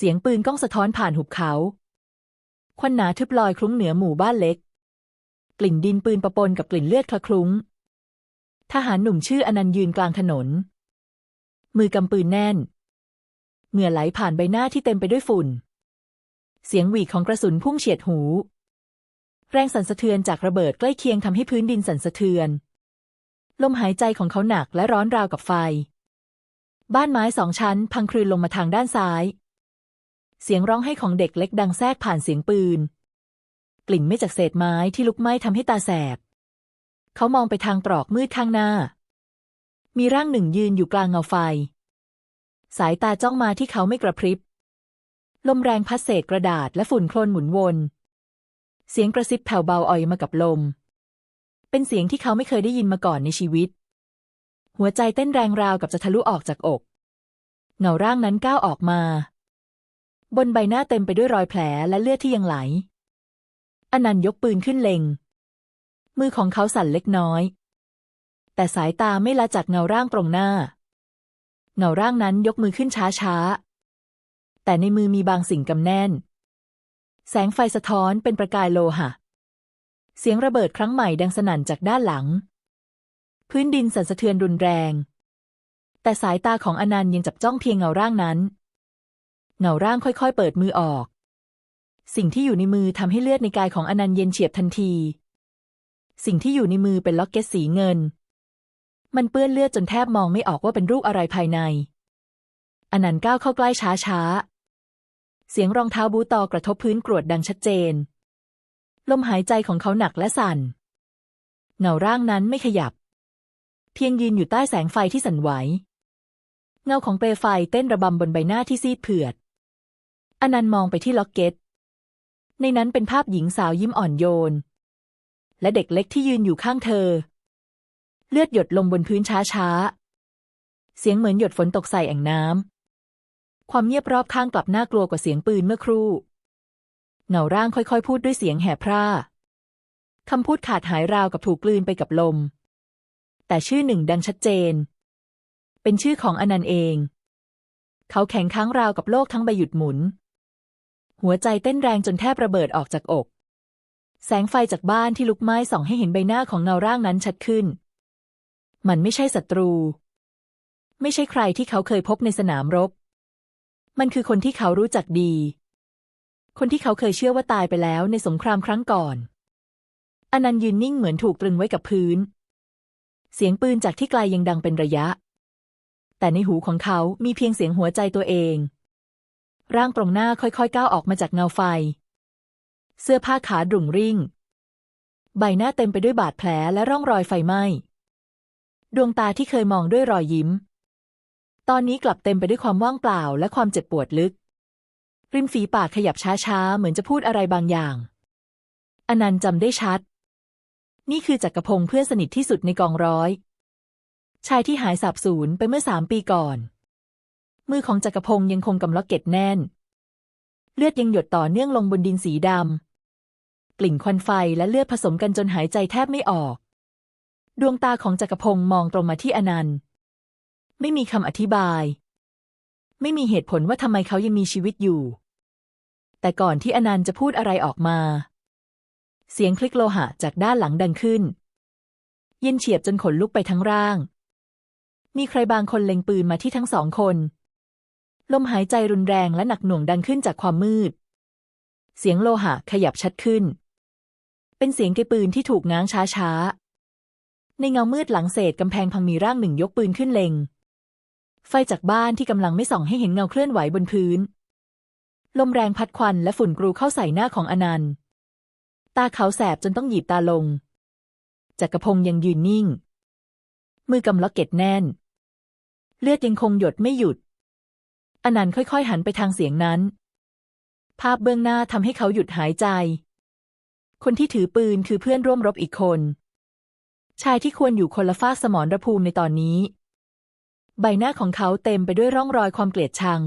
เสียงปืนก้องสะท้อนผ่านหุบเขา ควันหนาทึบลอยคลุ้งเหนือหมู่บ้านเล็ก กลิ่นดินปืนประปนกับกลิ่นเลือดคละคลุ้ง ทหารหนุ่มชื่ออนันต์ยืนกลางถนน มือกำปืนแน่น เหงื่อไหลผ่านใบหน้าที่เต็มไปด้วยฝุ่น เสียงหวีของกระสุนพุ่งเฉียดหู แรงสั่นสะเทือนจากระเบิดใกล้เคียงทำให้พื้นดินสั่นสะเทือน ลมหายใจของเขาหนักและร้อนราวกับไฟ บ้านไม้สองชั้น พังคลืนลงมาทางด้านซ้าย เสียงร้องไห้ของเด็กเล็กดังแทรกผ่านเสียงปืน กลิ่นไม่จากเศษไม้ที่ลุกไหม้ทำให้ตาแสบ เขามองไปทางตรอกมืดข้างหน้า มีร่างหนึ่งยืนอยู่กลางเงาไฟ สายตาจ้องมาที่เขาไม่กระพริบ ลมแรงพัดเศษกระดาษและฝุ่นโคลนหมุนวน เสียงกระซิบแผ่วเบาอ่อยมากับลม เป็นเสียงที่เขาไม่เคยได้ยินมาก่อนในชีวิต หัวใจเต้นแรงราวกับจะทะลุออกจากอก เงาร่างนั้นก้าวออกมา บนใบหน้าเต็มไปด้วยรอยแผลและเลือดที่ยังไหล อนันต์ยกปืนขึ้นเล็ง มือของเขาสั่นเล็กน้อย แต่สายตาไม่ละจากเงาร่างตรงหน้า เงาร่างนั้นยกมือขึ้นช้าๆแต่ในมือมีบางสิ่งกำแน่น แสงไฟสะท้อนเป็นประกายโลหะ เสียงระเบิดครั้งใหม่ดังสนั่นจากด้านหลัง พื้นดินสั่นสะเทือนรุนแรง แต่สายตาของอนันต์ยังจับจ้องเพียงเงาร่างนั้น เงาร่างค่อยๆ เปิดมือออก สิ่งที่อยู่ในมือทำให้เลือดในกายของอนันต์เย็นเฉียบทันที สิ่งที่อยู่ในมือเป็นล็อกเก็ตสีเงิน มันเปื้อนเลือดจนแทบมองไม่ออกว่าเป็นรูปอะไรภายใน อนันต์ก้าวเข้าใกล้ช้าๆ เสียงรองเท้าบูตอกระทบพื้นกรวดดังชัดเจน ลมหายใจของเขาหนักและสั่น เงาร่างนั้นไม่ขยับ เพียงยืนอยู่ใต้แสงไฟที่สั่นไหวเงาของเปลไฟเต้นระบำบนใบหน้าที่ซีดเผือด อนันต์มองไปที่ล็อกเก็ต ในนั้นเป็นภาพหญิงสาวยิ้มอ่อนโยน และเด็กเล็กที่ยืนอยู่ข้างเธอ เลือดหยดลงบนพื้นช้าๆเสียงเหมือนหยดฝนตกใส่แอ่งน้ำ ความเงียบรอบข้างกลับน่ากลัวกว่าเสียงปืนเมื่อครู่ เงาร่างค่อยๆ พูดด้วยเสียงแหบพร่าคำพูดขาดหายราวกับถูกกลืนไปกับลม แต่ชื่อหนึ่งดังชัดเจน เป็นชื่อของอนันต์เอง เขาแข็งค้างราวกับโลกทั้งใบหยุดหมุน หัวใจเต้นแรงจนแทบระเบิดออกจากอก แสงไฟจากบ้านที่ลุกไหม้ส่องให้เห็นใบหน้าของเงาร่างนั้นชัดขึ้น มันไม่ใช่ศัตรู ไม่ใช่ใครที่เขาเคยพบในสนามรบ มันคือคนที่เขารู้จักดี คนที่เขาเคยเชื่อว่าตายไปแล้วในสงครามครั้งก่อนอนันต์ยืนนิ่งเหมือนถูกตรึงไว้กับพื้น เสียงปืนจากที่ไกลยังดังเป็นระยะ แต่ในหูของเขามีเพียงเสียงหัวใจตัวเอง ร่างตรงหน้าค่อยๆก้าวออกมาจากเงาไฟ เสื้อผ้าขาดรุ่งริ่ง ใบหน้าเต็มไปด้วยบาดแผลและร่องรอยไฟไหม้ ดวงตาที่เคยมองด้วยรอยยิ้ม ตอนนี้กลับเต็มไปด้วยความว่างเปล่าและความเจ็บปวดลึก ริมฝีปากขยับช้าๆ เหมือนจะพูดอะไรบางอย่าง อนันต์จำได้ชัด นี่คือจักรพงศ์เพื่อนสนิทที่สุดในกองร้อย ชายที่หายสาบสูญไปเมื่อสามปีก่อน มือของจักรพงศ์ยังคงกำล็อกเก็ตแน่น เลือดยังหยดต่อเนื่องลงบนดินสีดำ กลิ่นควันไฟและเลือดผสมกันจนหายใจแทบไม่ออก ดวงตาของจักรพงศ์มองตรงมาที่อนันต์ ไม่มีคำอธิบาย ไม่มีเหตุผลว่าทำไมเขายังมีชีวิตอยู่ แต่ก่อนที่อนันต์จะพูดอะไรออกมา เสียงคลิกโลหะจากด้านหลังดังขึ้น เย็นเฉียบจนขนลุกไปทั้งร่าง มีใครบางคนเล็งปืนมาที่ทั้งสองคน ลมหายใจรุนแรงและหนักหน่วงดังขึ้นจากความมืด เสียงโลหะขยับชัดขึ้น เป็นเสียงเกปืนที่ถูกง้างช้าๆ ในเงามืดหลังเศษกำแพงพังมีร่างหนึ่งยกปืนขึ้นเล็ง ไฟจากบ้านที่กำลังไม่ส่องให้เห็นเงาเคลื่อนไหวบนพื้น ลมแรงพัดควันและฝุ่นกรูเข้าใส่หน้าของอนันต์ ตาเขาแสบจนต้องหยีบตาลงจักรพงศ์ยังยืนนิ่ง มือกำล็อกเก็ตแน่น เลือดยังคงหยดไม่หยุด อนันต์ค่อยๆ หันไปทางเสียงนั้น ภาพเบื้องหน้าทำให้เขาหยุดหายใจ คนที่ถือปืนคือเพื่อนร่วมรบอีกคน ชายที่ควรอยู่คนละฟาสมรภูมิในตอนนี้ ใบหน้าของเขาเต็มไปด้วยร่องรอยความเกลียดชัง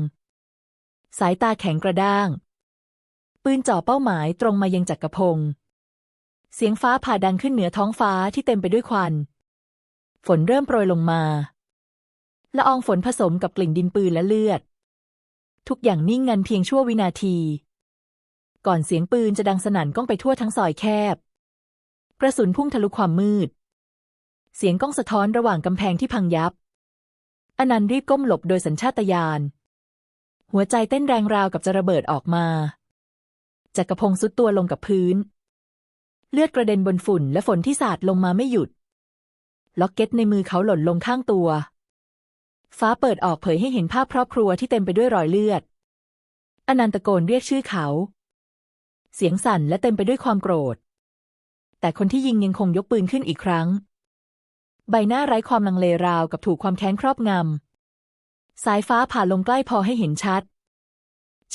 สายตาแข็งกระด้าง ปืนจ่อเป้าหมายตรงมายังจักรพงศ์เสียงฟ้าผ่าดังขึ้นเหนือท้องฟ้าที่เต็มไปด้วยควัน ฝนเริ่มโปรยลงมาละอองฝนผสมกับกลิ่นดินปืนและเลือด ทุกอย่างนิ่งงันเพียงชั่ววินาที ก่อนเสียงปืนจะดังสนั่นก้องไปทั่วทั้งซอยแคบ กระสุนพุ่งทะลุความมืด เสียงก้องสะท้อนระหว่างกำแพงที่พังยับ อนันต์รีบก้มหลบโดยสัญชาตญาณ หัวใจเต้นแรงราวกับจะระเบิดออกมาจักรพงศ์สุดตัวลงกับพื้น เลือดกระเด็นบนฝุ่นและฝนที่สาดลงมาไม่หยุด ล็อกเก็ตในมือเขาหล่นลงข้างตัว ฟ้าเปิดออกเผยให้เห็นภาพครอบครัวที่เต็มไปด้วยรอยเลือด อนันตะโกนเรียกชื่อเขา เสียงสั่นและเต็มไปด้วยความโกรธ แต่คนที่ยิงยังคงยกปืนขึ้นอีกครั้ง ใบหน้าไร้ความลังเลราวกับถูกความแค้นครอบงำ สายฟ้าผ่าลงใกล้พอให้เห็นชัด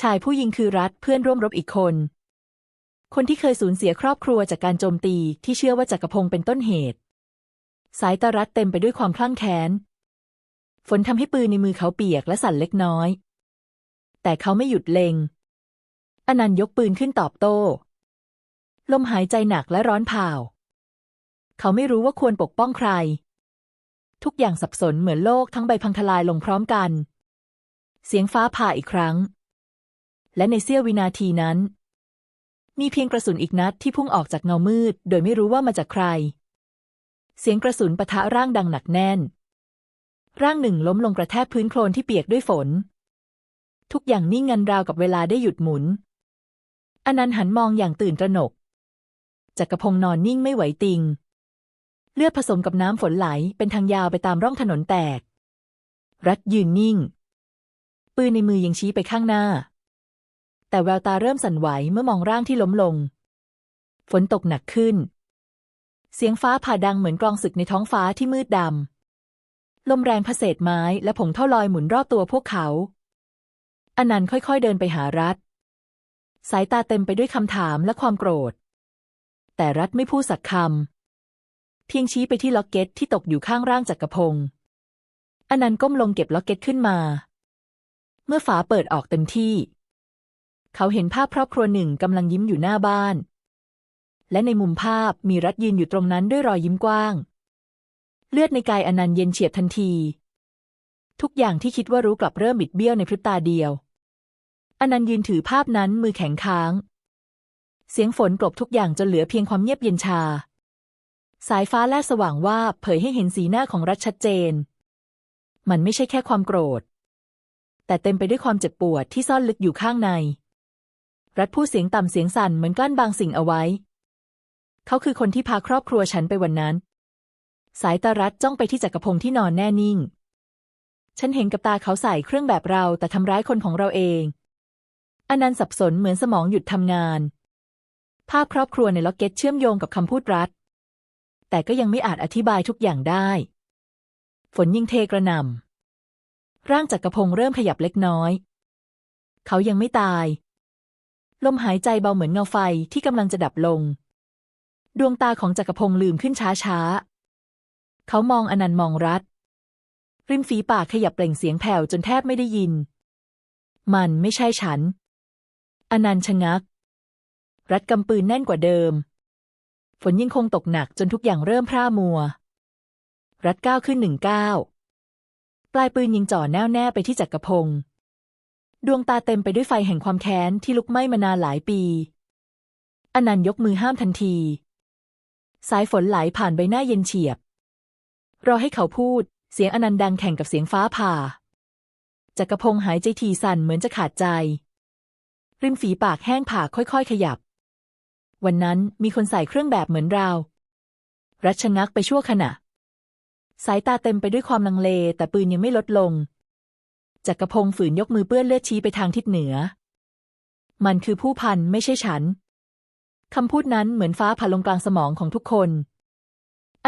ชายผู้ยิงคือรัฐเพื่อนร่วมรบอีกคน คนที่เคยสูญเสียครอบครัวจากการโจมตีที่เชื่อว่าจักรพงศ์เป็นต้นเหตุ สายตารัฐเต็มไปด้วยความคลั่งแค้น ฝนทำให้ปืนในมือเขาเปียกและสั่นเล็กน้อย แต่เขาไม่หยุดเลงอนันต์ยกปืนขึ้นตอบโต้ ลมหายใจหนักและร้อนเผาเขาไม่รู้ว่าควรปกป้องใคร ทุกอย่างสับสนเหมือนโลกทั้งใบพังทลายลงพร้อมกัน เสียงฟ้าผ่าอีกครั้ง และในเสี้ยววินาทีนั้น มีเพียงกระสุนอีกนัดที่พุ่งออกจากเงามืด โดยไม่รู้ว่ามาจากใคร เสียงกระสุนปะทะร่างดังหนักแน่น ร่างหนึ่งล้มลงกระแทกพื้นโคลนที่เปียกด้วยฝน ทุกอย่างนิ่งงันราวกับเวลาได้หยุดหมุน อนันต์หันมองอย่างตื่นตระหนกจักรพงศ์นอนนิ่งไม่ไหวติง เลือดผสมกับน้ำฝนไหลเป็นทางยาวไปตามร่องถนนแตก รัดยืนนิ่ง ปืนในมือยังชี้ไปข้างหน้า แต่แววตาเริ่มสั่นไหวเมื่อมองร่างที่ล้มลง ฝนตกหนักขึ้น เสียงฟ้าผ่าดังเหมือนกลองศึกในท้องฟ้าที่มืดดำ ลมแรงพเศษไม้และผงเท่าลอยหมุนรอบตัวพวกเขา อนันต์ค่อยๆเดินไปหารัฐ สายตาเต็มไปด้วยคำถามและความโกรธ แต่รัฐไม่พูดสักคำ เพียงชี้ไปที่ล็อกเก็ตที่ตกอยู่ข้างร่างจักรพงศ์อนันต์ก้มลงเก็บล็อกเก็ตขึ้นมา เมื่อฝาเปิดออกเต็มที่ เขาเห็นภาพครอบครัวหนึ่งกำลังยิ้มอยู่หน้าบ้าน และในมุมภาพมีรัฐยืนอยู่ตรงนั้นด้วยรอยยิ้มกว้าง เลือดในกายอนันต์เย็นเฉียบทันที ทุกอย่างที่คิดว่ารู้กลับเริ่มบิดเบี้ยวในพริบตาเดียว อนันต์ยืนถือภาพนั้นมือแข็งค้าง เสียงฝนกลบทุกอย่างจนเหลือเพียงความเงียบเย็นชา สายฟ้าแลบสว่างว่าเผยให้เห็นสีหน้าของรัฐชัดเจน มันไม่ใช่แค่ความโกรธ แต่เต็มไปด้วยความเจ็บปวดที่ซ่อนลึกอยู่ข้างใน รัฐพูดเสียงต่ำเสียงสั่นเหมือนกลั้นบางสิ่งเอาไว้ เขาคือคนที่พาครอบครัวฉันไปวันนั้น สายตารัฐจ้องไปที่จักรพงศ์ที่นอนแน่นิ่ง ฉันเห็นกับตาเขาใส่เครื่องแบบเราแต่ทำร้ายคนของเราเองอนันต์สับสนเหมือนสมองหยุดทำงาน ภาพครอบครัวในล็อกเก็ตเชื่อมโยงกับคำพูดรัฐ แต่ก็ยังไม่อาจอธิบายทุกอย่างได้ ฝนยิ่งเทกระหน่ำร่างจักรพงศ์เริ่มขยับเล็กน้อย เขายังไม่ตาย ลมหายใจเบาเหมือนเงาไฟที่กำลังจะดับลง ดวงตาของจักรพงศ์ลืมขึ้นช้าช้า เขามองอนันต์มองรัฐริมฝีปากขยับเปล่งเสียงแผ่วจนแทบไม่ได้ยิน มันไม่ใช่ฉัน อนันต์ชะงัก รัดกำปืนแน่นกว่าเดิม ฝนยิ่งคงตกหนักจนทุกอย่างเริ่มพร่ามัว รัดก้าวขึ้นหนึ่งก้าวปลายปืนยิงจ่อแน่วแน่ไปที่จักรพงศ์ดวงตาเต็มไปด้วยไฟแห่งความแค้นที่ลุกไหม้มานานหลายปี อนันต์ยกมือห้ามทันที สายฝนไหลผ่านใบหน้าเย็นเฉียบ รอให้เขาพูด เสียงอนันต์ดังแข่งกับเสียงฟ้าผ่าจักรพงศ์หายใจทีสั่นเหมือนจะขาดใจ ริมฝีปากแห้งผากค่อยๆ ขยับ วันนั้นมีคนใส่เครื่องแบบเหมือนเรา รัชงักไปชั่วขณะ สายตาเต็มไปด้วยความลังเล แต่ปืนยังไม่ลดลง จักรพงศ์ฝืนยกมือเปื้อนเลือดชี้ไปทางทิศเหนือ มันคือผู้พันไม่ใช่ฉัน คำพูดนั้นเหมือนฟ้าผ่าลงกลางสมองของทุกคน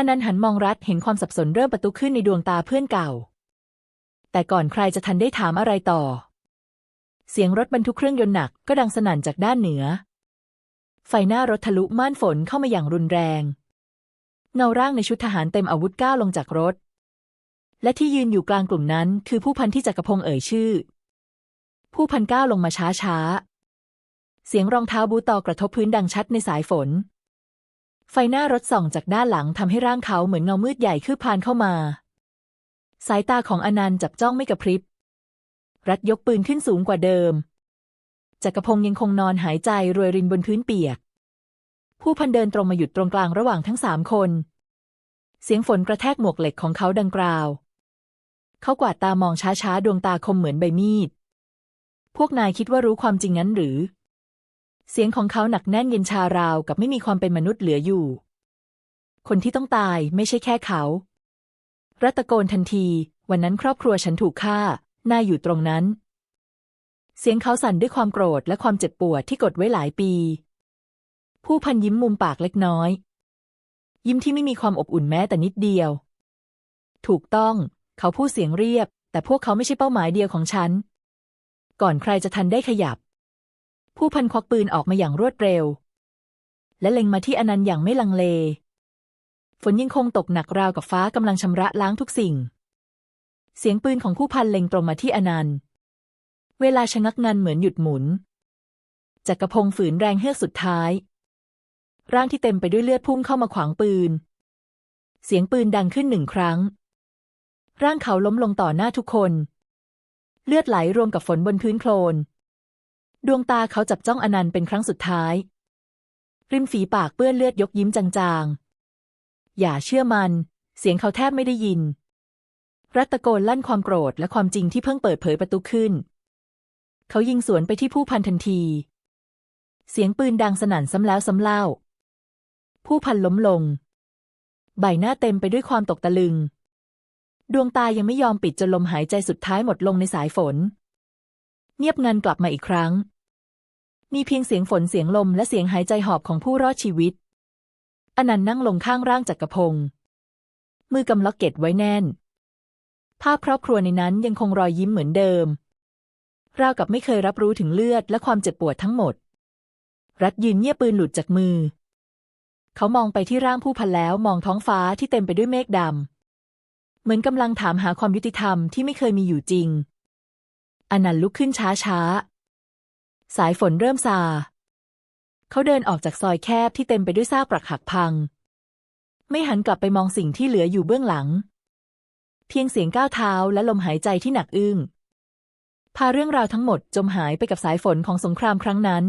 อนันต์หันมองรัฐเห็นความสับสนเริ่มประตุขึ้นในดวงตาเพื่อนเก่า แต่ก่อนใครจะทันได้ถามอะไรต่อ เสียงรถบรรทุกเครื่องยนต์หนักก็ดังสนั่นจากด้านเหนือ ไฟหน้ารถทะลุม่านฝนเข้ามาอย่างรุนแรงเงาร่างในชุดทหารเต็มอาวุธก้าวลงจากรถ และที่ยืนอยู่กลางกลุ่มนั้น คือผู้พันที่จักรพงศ์เอ่ยชื่อ ผู้พันก้าวลงมาช้าช้าๆเสียงรองเท้าบูตอกระทบพื้นดังชัดในสายฝน ไฟหน้ารถส่องจากด้านหลังทำให้ร่างเขาเหมือนเงามืดใหญ่คืบพานเข้ามา สายตาของอนันต์จับจ้องไม่กระพริบ รัฐยกปืนขึ้นสูงกว่าเดิมจักรพงศ์ยังคงนอนหายใจรวยรินบนพื้นเปียก ผู้พันเดินตรงมาหยุดตรงกลางระหว่างทั้งสามคน เสียงฝนกระแทกหมวกเหล็กของเขาดังกราว เขากวาดตามองช้าๆ ดวงตาคมเหมือนใบมีด พวกนายคิดว่ารู้ความจริงนั้นหรือ เสียงของเขาหนักแน่นเย็นชาราวกับไม่มีความเป็นมนุษย์เหลืออยู่ คนที่ต้องตายไม่ใช่แค่เขา รัตโกนทันที วันนั้นครอบครัวฉันถูกฆ่า นายอยู่ตรงนั้น เสียงเขาสั่นด้วยความโกรธและความเจ็บปวดที่กดไว้หลายปี ผู้พันยิ้มมุมปากเล็กน้อย ยิ้มที่ไม่มีความอบอุ่นแม้แต่นิดเดียว ถูกต้อง เขาพูดเสียงเรียบ แต่พวกเขาไม่ใช่เป้าหมายเดียวของฉัน ก่อนใครจะทันได้ขยับ ผู้พันควักปืนออกมาอย่างรวดเร็ว และเล็งมาที่อนันต์อย่างไม่ลังเล ฝนยังคงตกหนักราวกับฟ้ากำลังชำระล้างทุกสิ่ง เสียงปืนของผู้พันเล็งตรงมาที่อนันต์ เวลาชะงักงันเหมือนหยุดหมุนจักรพงศ์ฝืนแรงเฮือกสุดท้าย ร่างที่เต็มไปด้วยเลือดพุ่งเข้ามาขวางปืน เสียงปืนดังขึ้นหนึ่งครั้ง ร่างเขาล้มลงต่อหน้าทุกคน เลือดไหลรวมกับฝนบนพื้นโคลน ดวงตาเขาจับจ้องอนันต์เป็นครั้งสุดท้าย ริมฝีปากเปื้อนเลือดยกยิ้มจางๆ อย่าเชื่อมัน เสียงเขาแทบไม่ได้ยิน รัตโกนลั่นความโกรธและความจริงที่เพิ่งเปิดเผยประตูขึ้น เขายิงสวนไปที่ผู้พันทันที เสียงปืนดังสนั่นซ้ำแล้วซ้ำเล่า ผู้พันล้มลง ใบหน้าเต็มไปด้วยความตกตะลึง ดวงตายังไม่ยอมปิดจนลมหายใจสุดท้ายหมดลงในสายฝน เงียบงันกลับมาอีกครั้ง มีเพียงเสียงฝนเสียงลมและเสียงหายใจหอบของผู้รอดชีวิต อนันต์นั่งลงข้างร่างจักรพงศ์มือกำล็อกเก็ตไว้แน่น ภาพครอบครัวในนั้นยังคงรอยยิ้มเหมือนเดิม ราวกับไม่เคยรับรู้ถึงเลือดและความเจ็บปวดทั้งหมด รัฐยืนเงียบปืนหลุดจากมือ เขามองไปที่ร่างผู้พันแล้วมองท้องฟ้าที่เต็มไปด้วยเมฆดำเหมือนกำลังถามหาความยุติธรรมที่ไม่เคยมีอยู่จริง อนันต์ลุกขึ้นช้าช้า สายฝนเริ่มซา เขาเดินออกจากซอยแคบที่เต็มไปด้วยซากปรักหักพัง ไม่หันกลับไปมองสิ่งที่เหลืออยู่เบื้องหลัง เพียงเสียงก้าวเท้าและลมหายใจที่หนักอึ้งพาเรื่องราวทั้งหมดจมหายไปกับสายฝนของสงครามครั้งนั้น